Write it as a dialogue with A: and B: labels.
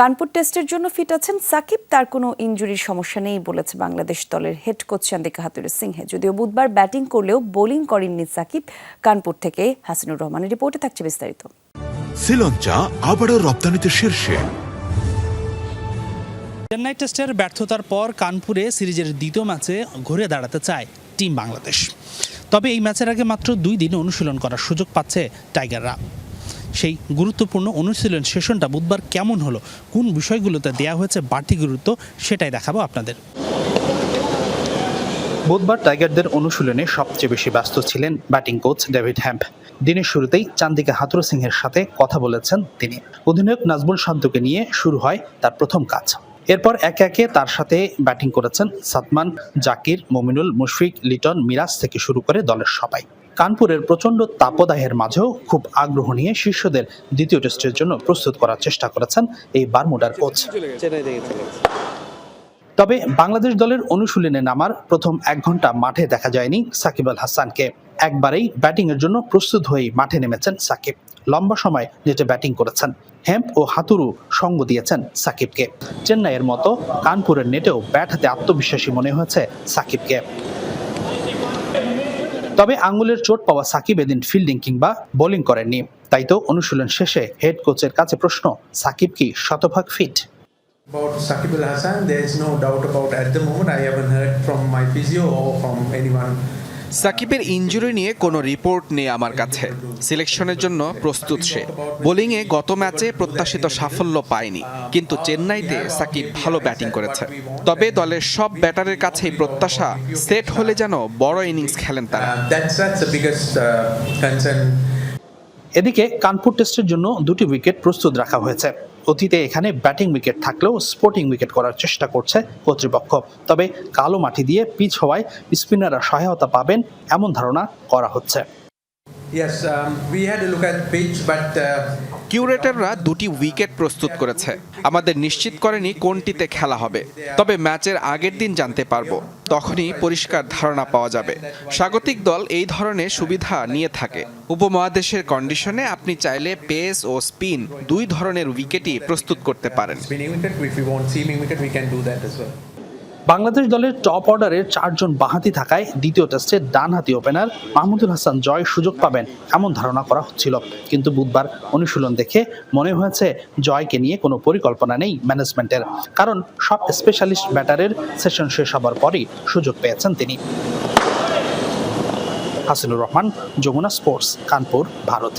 A: কানপুর টেস্টের জন্য ফিট আছেন সাকিব তার কোনো ইনজুরির সমস্যা নেই বলেছে বাংলাদেশ দলের head coach Chandika Hathurusingha. যদিও বুধবার ব্যাটিং করলেও বোলিং করেননি সাকিব কানপুর থেকে হাসিনুর রহমানের রিপোর্টে থাকছে বিস্তারিত।
B: শ্রীলঞ্চা আবারও রপ্তানিতে শীর্ষে।
C: চেন্নাই টেস্টের ব্যর্থতার পর কানপুরে সিরিজের দ্বিতীয় ম্যাচে ঘুরে দাঁড়াতে চায় টিম বাংলাদেশ। তবে এই ম্যাচের আগে মাত্র দুই দিন অনুশীলন করার সুযোগ পাচ্ছে টাইগাররা। সেই গুরুত্বপূর্ণ অনুশীলন সেশনটা বুধবার কেমন হলো? কোন বিষয়গুলোতে দেয়া হয়েছে বাড়তি গুরুত্ব? সেটাই দেখাবো আপনাদের। বুধবার টাইগারদের অনুশীলনে সবচেয়ে বেশি ব্যস্ত ছিলেন ব্যাটিং কোচ ডেভিড হ্যাম্প। দিনের শুরুতেই চান্দিকা হাতুর সিংহের সাথে কথা বলেছেন তিনি। অধিনায়ক নাজমুল শান্তকে নিয়ে শুরু হয় তার প্রথম কাজ। এরপর একে একে তার সাথে ব্যাটিং করেছেন সাতমান, জাকির, মমিনুল, মুশফিক, লিটন, মিরাজ থেকে শুরু করে দলের সবাই। কানপুরের প্রচণ্ড তাপদাহের মাঝেও খুব আগ্রহ নিয়ে শিষ্যদের দ্বিতীয় টেস্টের জন্য প্রস্তুত করার চেষ্টা করেছেন এই বারমুডার কোচ। তবে বাংলাদেশ দলের অনুশীলনে নামার প্রথম এক ঘণ্টা মাঠে দেখা যায়নি সাকিব আল হাসানকে। একবারেই ব্যাটিংয়ের জন্য প্রস্তুত হয়েই মাঠে নেমেছেন সাকিব। লম্বা সময় নেটে ব্যাটিং করেছেন। হেম্প ও হাতুরু সঙ্গ দিয়েছেন সাকিবকে। চেন্নাইয়ের মতো কানপুরের নেটেও ব্যাট হাতে আত্মবিশ্বাসী মনে হয়েছে সাকিবকে। তবে আঙ্গুলের চোট পাওয়া সাকিব এদিন ফিল্ডিং কিংবা বোলিং করেননি তাই তো অনুশীলন শেষে হেড কোচের কাছে প্রশ্ন সাকিব কি শতভাগ fit
D: About Sakib Al Hassan, there is no doubt about at the moment. I haven't heard from my physio or from anyone.
E: সাকিবের ইনজুরি নিয়ে কোনো রিপোর্ট নেই আমার কাছে। সিলেকশনের জন্য প্রস্তুত সে। বোলিংয়ে গত ম্যাচে প্রত্যাশিত সাফল্য পায়নি। কিন্তু চেন্নাইতে সাকিব ভালো ব্যাটিং করেছে। তবে দলের সব ব্যাটারের কাছেই প্রত্যাশা সেট হলে যেন বড় ইনিংস খেলেন তারা।
D: Uh, uh.
C: এদিকে কানপুর টেস্টের জন্য দুটি উইকেট প্রস্তুত রাখা হয়েছে। অতীতে এখানে ব্যাটিং উইকেট থাকলেও স্পোর্টিং উইকেট করার চেষ্টা করছে কর্তৃপক্ষ। তবে কালো মাটি দিয়ে পিচ হওয়ায় স্পিনাররা সহায়তা পাবেন এমন ধারণা করা হচ্ছে।
D: Yes, um, we had a look at pitch, but uh,
E: কিউরেটররা দুটি উইকেট প্রস্তুত করেছে। আমাদের নিশ্চিত করেনি কোনটিতে খেলা হবে। তবে ম্যাচের আগের দিন জানতে পারব। তখনই পরিষ্কার ধারণা পাওয়া যাবে। স্বাগতিক দল এই ধরনের সুবিধা নিয়ে থাকে। উপমহাদেশের কন্ডিশনে আপনি চাইলে পেস ও স্পিন দুই ধরনের উইকেটই প্রস্তুত করতে পারেন।
C: বাংলাদেশ দলের টপ অর্ডারের চারজন বাহাতি থাকায় দ্বিতীয় টেস্টে ডানহাতি ওপেনার মাহমুদুল হাসান জয় সুযোগ পাবেন এমন ধারণা করা হচ্ছিল। কিন্তু বুধবার অনুশীলন দেখে মনে হয়েছে জয়কে নিয়ে কোনো পরিকল্পনা নেই ম্যানেজমেন্টের কারণ সব স্পেশালিস্ট ব্যাটারের সেশন শেষ হবার পরই সুযোগ পেয়েছেন তিনি। হাসিনুর রহমান, যমুনা স্পোর্টস কানপুর, ভারত।